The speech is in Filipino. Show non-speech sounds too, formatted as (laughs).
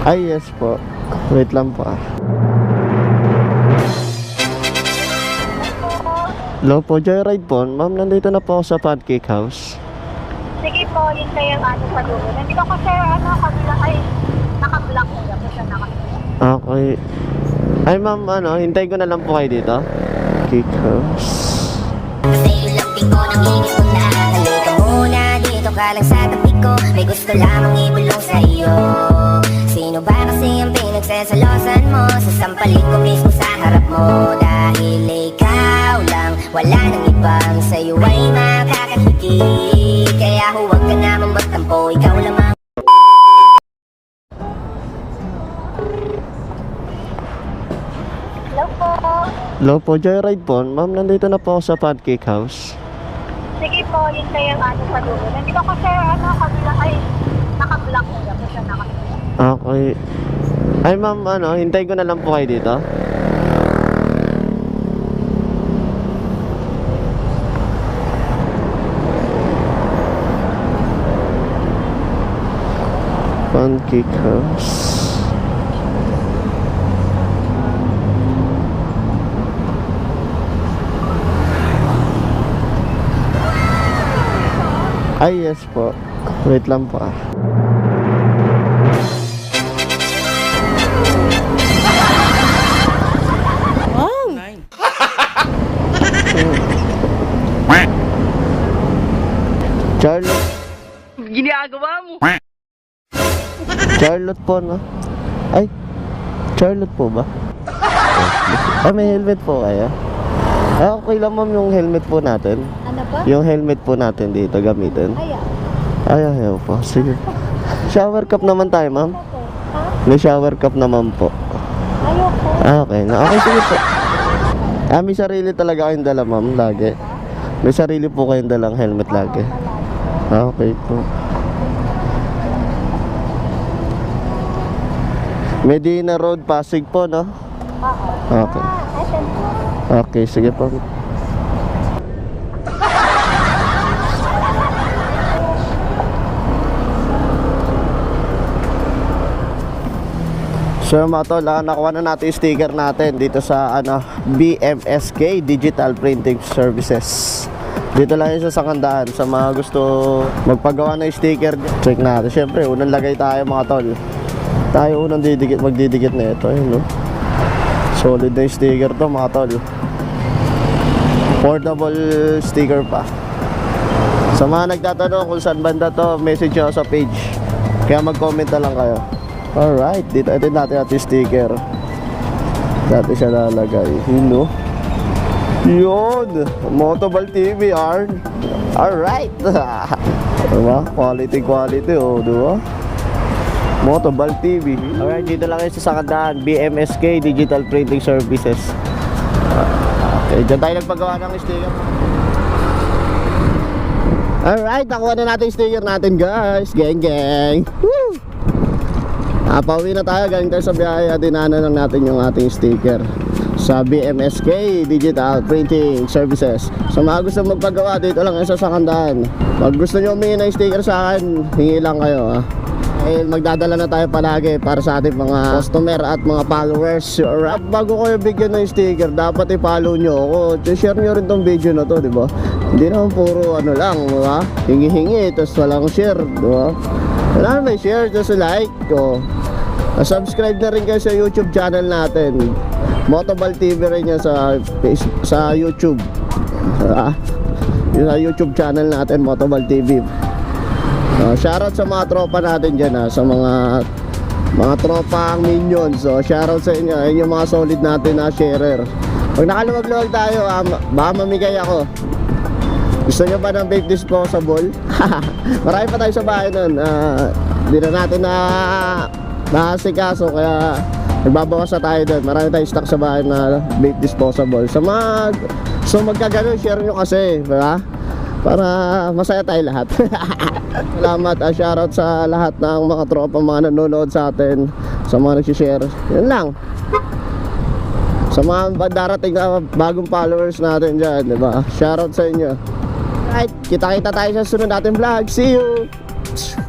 Ay, yes po. Wait lang po ah. Hello po, Joyride po. Ma'am, nandito na po ako sa Pancake House. Sige po, yun kayo ang ano sa dulo. Nandito ko sir, ano, kabila, ay, naka-block ko yan. Siya naka-block. Okay. Ay, ma'am, ano, hintayin ko na lang po kayo dito. Cake House. Sa'yo lang ko ng hingin ko na Halika muna, dito ka lang sa tabi ko May gusto lamang nang ibang Sa'yo ay makakahigit Kaya huwag ka namang magtampo Ikaw lamang Hello po. Hello po, Joyride po. Ma'am, nandito na po ako sa Pancake House. Sige po, yun kayo ang ano sa dulo. Nandito ko sir, ano, kabila, ay, naka-block ko yan. Siya naka-block. Okay. Ay, ma'am, ano, hintayin ko na lang po kayo dito. Pancake House. Ay, yes po. Wait lang po ah. Charlotte po, no? Ay, Charlotte po ba? Ay, (laughs) may helmet po kayo? Ah, okay lang ma'am yung helmet po natin. Ano po? Yung helmet po natin dito gamitin. Ayan. Ay, ayaw po. Sige. Shower cup naman tayo, ma'am. Ano po? May shower cup naman po. Ayoko. Ah, okay. Na, okay, sige po. Ah, may sarili talaga kayong dala, ma'am, lagi. May sarili po kayong dalang helmet lagi. Ah, okay po. Medina Road, Pasig po, no? Oo. Okay. Ah. Okay, sige po. So mga tol, ah, nakuha na natin yung sticker natin dito sa ano, BMSK Digital Printing Services. Dito lang yun sa Sakandaan sa mga gusto magpagawa ng sticker. Check natin. Siyempre, unang lagay tayo mga tol. Tayo unang didikit, magdidikit na ito. Ayun, no? Solid na sticker to mga tol. Portable sticker pa. Sa mga nagtatanong kung saan banda to, message nyo sa page. Kaya mag-comment na lang kayo. Alright, dito ito natin natin sticker. Dati siya lalagay. Yun no? Yun! Motobal TV, Arn. Alright! (laughs) diba? Quality, quality, oh, diba? Motobal TV. Alright, dito lang yun sa Sakandaan. BMSK Digital Printing Services. Okay, dyan tayo nagpagawa ng sticker. Alright, nakuha na natin sticker natin guys. Gang gang. Woo! Napauwi na tayo, galing tayo sa biyahe at dinaanan lang natin yung ating sticker sa BMSK Digital Printing Services. Sa mga gusto magpagawa dito lang sa Sakandaan. Pag gusto nyo humingi ng sticker sa akin, hingi lang kayo ha. Eh, magdadala na tayo palagi para sa ating mga customer at mga followers. Alright, bago kayo bigyan ng sticker, dapat i-follow nyo ako. Share nyo rin tong video na to, di ba? Hindi naman puro ano lang, di ba? Hingi-hingi, tapos walang share, di ba? Wala may share, just like, oh. Subscribe na rin kayo sa YouTube channel natin. Motobal TV rin yan sa sa YouTube. Ah, sa YouTube channel natin, Motobal TV. Uh, shoutout sa mga tropa natin dyan ha, sa mga mga tropang minions. So, shoutout sa inyo. Ayun mga solid natin na sharer. Pag nakaluwag-luwag tayo, ah, ma- baka mamigay ako. Gusto nyo ba ng vape disposable? (laughs) Marami pa tayo sa bahay nun. Ah, Hindi na natin na nakasikaso kaya nagbabawas na tayo doon. Marami tayong stock sa bahay na vape disposable. Sa mga so magkaganon, share nyo kasi, di ba? Para masaya tayo lahat. (laughs) Salamat at shoutout sa lahat ng mga tropa mga nanonood sa atin, sa mga nagsishare. Yan lang. Sa mga darating na bagong followers natin dyan, di ba? Shoutout sa inyo. Right, kita-kita tayo sa sunod natin vlog. See you!